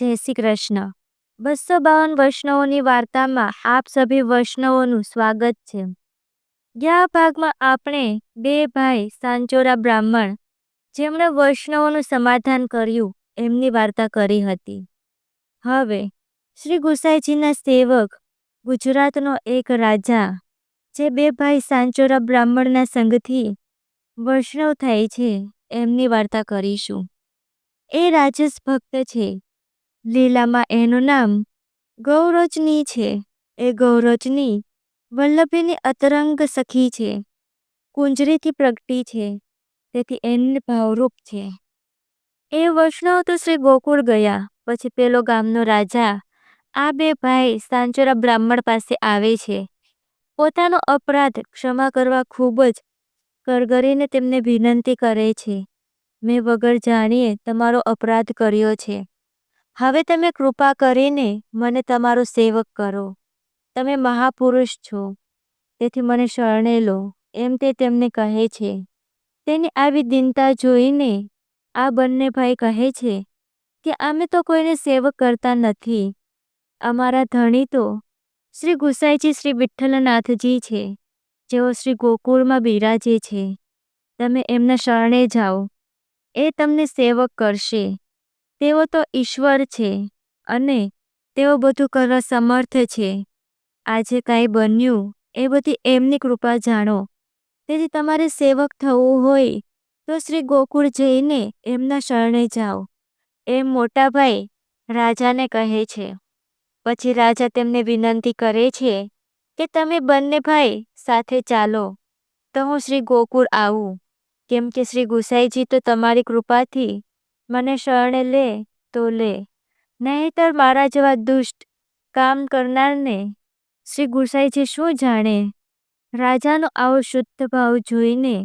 જય શ્રી કૃષ્ણ. બસો બાવન વૈષ્ણવોની વાર્તામાં આપ સભી વૈષ્ણવોનું સ્વાગત છે. ગયા ભાગમાં આપણે બે ભાઈ સાંચોરા બ્રાહ્મણ, જેમણે વૈષ્ણવોનું સમાધાન કર્યું, એમની વાર્તા કરી હતી. હવે, શ્રી ગુસાઈજીના સેવક, ગુજરાતનો એક રાજા, જે બે ભાઈ સાંચોરા બ્રાહ્મણના સંગથી વૈષ્ણવ થાય છે, એમની વાર્તા કરીશું. એ રાજસ ભક્ત છે લીલામાં એનું નામ ગૌરોચની છે. એ ગૌરોચની વલ્લભીની અતરંગ સખી છે. કુંજરીથી પ્રગટી છે. તેથી એને ભાવરૂપ છે. એ વૈષ્ણવ તો શ્રી ગોકુળ ગયા. પછી પેલો ગામનો રાજા આ બે ભાઈ સાંચોરા બ્રાહ્મણ પાસે આવે છે. પોતાનો અપરાધ ક્ષમા કરવા ખૂબ જ કરગરીને તેમને વિનંતી કરે છે. મેં વગર જાણીએ તમારો અપરાધ કર્યો છે. હવે તમે કૃપા કરીને મને તમારો સેવક કરો. તમે મહાપુરુષ છો. તેથી મને શરણે લો, એમ તે તેમને કહે છે. તેની આવી દિનતા જોઈને આ બંને ભાઈ કહે છે કે અમે તો કોઈને સેવક કરતા નથી. અમારા ધણી તો શ્રી ગુસાઈજી શ્રી વિઠ્ઠલનાથજી છે. જેઓ શ્રી ગોકુળમાં બિરાજે છે. તમે એમના શરણે જાઓ. એ તમને સેવક કરશે. તેઓ તો ઈશ્વર છે અને તેઓ બધું કરવા સમર્થ છે. આજે કાંઈ બન્યું એ બધી એમની કૃપા જાણો. તેથી તમારે સેવક થવું હોય તો શ્રી ગોકુળ જઈને એમના શરણે જાઓ. એમ મોટા ભાઈ રાજાને કહે છે. પછી રાજા તેમને વિનંતી કરે છે કે તમે બંને ભાઈ સાથે ચાલો. તો હું શ્રી ગોકુળ આવું. કેમ કે શ્રી ગુસાઈજી તો તમારી કૃપાથી મને શરણે લે તો લે. નહીતર મારા જેવા દુષ્ટ કામ કરનારને શ્રી ગુસાઈજી શું જાણે? રાજાનો આવો શુદ્ધ ભાવ જોઈને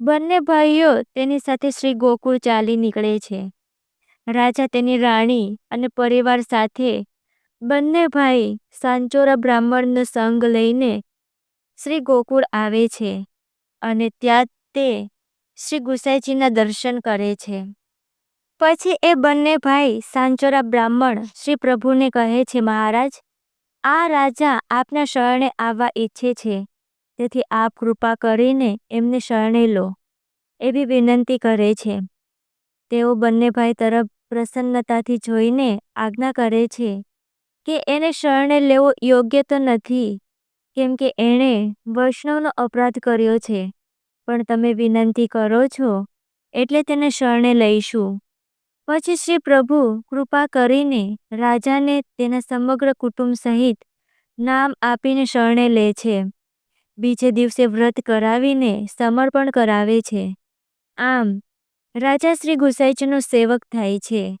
બંને ભાઈઓ તેની સાથે શ્રી ગોકુળ ચાલી નીકળે છે. રાજા તેની રાણી અને પરિવાર સાથે બંને ભાઈ સાંચોરા બ્રાહ્મણનો સંગ લઈને શ્રી ગોકુળ આવે છે અને ત્યાં તે શ્રી ગુસાઈજીના દર્શન કરે છે. પછી એ બંને ભાઈ સાંચોરા બ્રાહ્મણ શ્રી પ્રભુને કહે છે, મહારાજ, આ રાજા આપના શરણે આવવા ઈચ્છે છે. તેથી આપ કૃપા કરીને એમને શરણે લો. એવી વિનંતી કરે છે. તેઓ બંને ભાઈ તરફ પ્રસન્નતાથી જોઈને આજ્ઞા કરે છે કે એને શરણે લેવો યોગ્ય તો નથી, કેમ કે એણે વૈષ્ણવનો અપરાધ કર્યો છે. પણ તમે વિનંતી કરો છો, એટલે તેને શરણે લઈશું. પછી શ્રી પ્રભુ કૃપા કરીને રાજાને તેના સમગ્ર કુટુંબ સહિત નામ આપીને શરણે લે છે. બીજે દિવસે વ્રત કરાવીને સમર્પણ કરાવે છે. આમ, રાજા શ્રી ગુસાઈચનો સેવક થાય છે.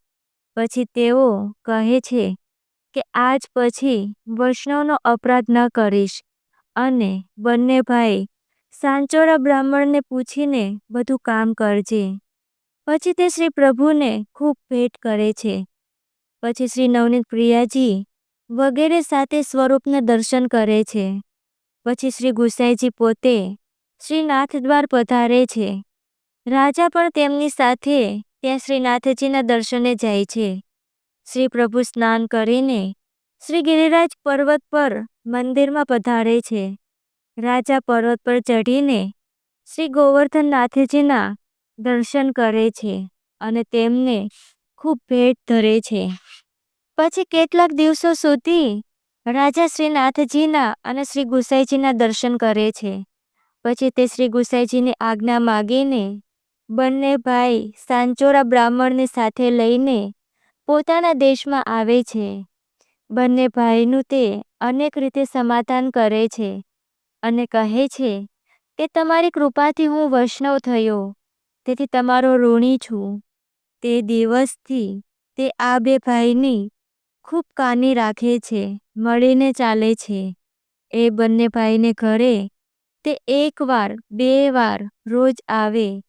પછી તેઓ કહે છે કે, આજ પછી વૈષ્ણવનો અપરાધ ન કરીશ. અને બંને ભાઈ સાંચોરા બ્રાહ્મણને પૂછીને બધું કામ કરજે. પછી તે શ્રી પ્રભુને ખૂબ ભેટ કરે છે. પછી શ્રી નવનીત પ્રિયાજી વગેરે સાથે સ્વરૂપને દર્શન કરે છે. પછી શ્રી ગુસાઈજી પોતે શ્રી નાથદ્વાર પધારે છે. રાજા પણ તેમની સાથે ત્યાં શ્રીનાથજીના દર્શને જાય છે. શ્રી પ્રભુ સ્નાન કરીને શ્રી ગિરિરાજ પર્વત પર મંદિરમાં પધારે છે. રાજા પર્વત પર ચઢીને શ્રી ગોવર્ધનનાથજીના દર્શન કરે છે અને તેમને ખૂબ ભેટ ધરે છે. પછી કેટલાક દિવસો સુધી રાજા શ્રીનાથજીના અને શ્રી ગુસાઈજીના દર્શન કરે છે. પછી તે શ્રી ગુસાઈજીની આજ્ઞા માગીને બંને ભાઈ સાંચોરા બ્રાહ્મણને સાથે લઈને પોતાના દેશમાં આવે છે. બંને ભાઈનું તે અનેક રીતે સમાધાન કરે છે અને કહે છે કે તમારી કૃપાથી હું વૈષ્ણવ થયો. તેથી તમારો ઋણી છું. તે દિવસથી તે આ બે ભાઈની ખૂબ કાની રાખે છે, મળીને ચાલે છે. એ બંને ભાઈને ઘરે તે એકવાર બે વાર રોજ આવે,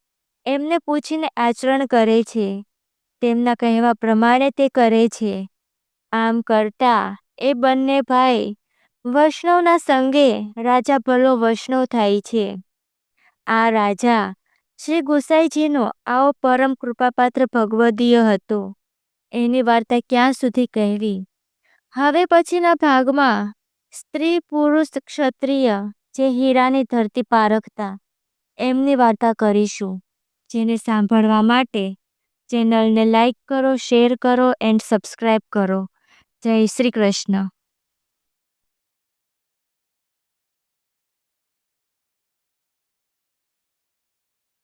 એમને પૂછીને આચરણ કરે છે. તેમના કહેવા પ્રમાણે તે કરે છે. આમ કરતા એ બંને ભાઈ વૈષ્ણવના સંગે રાજા ભલો વૈષ્ણવ થાય છે. આ રાજા શ્રી ગુસાઈજીનો આવો પરમ કૃપાપાત્ર ભગવદીય હતો. એની વાર્તા ક્યાં સુધી કહેવી? હવે પછીના ભાગમાં સ્ત્રી પુરુષ ક્ષત્રિય જે હીરાની ધરતી પારખતા એમની વાર્તા કરીશું. જેને સાંભળવા માટે ચેનલને લાઈક કરો, શેર કરો, એન્ડ સબસ્ક્રાઈબ કરો. જય શ્રી કૃષ્ણ.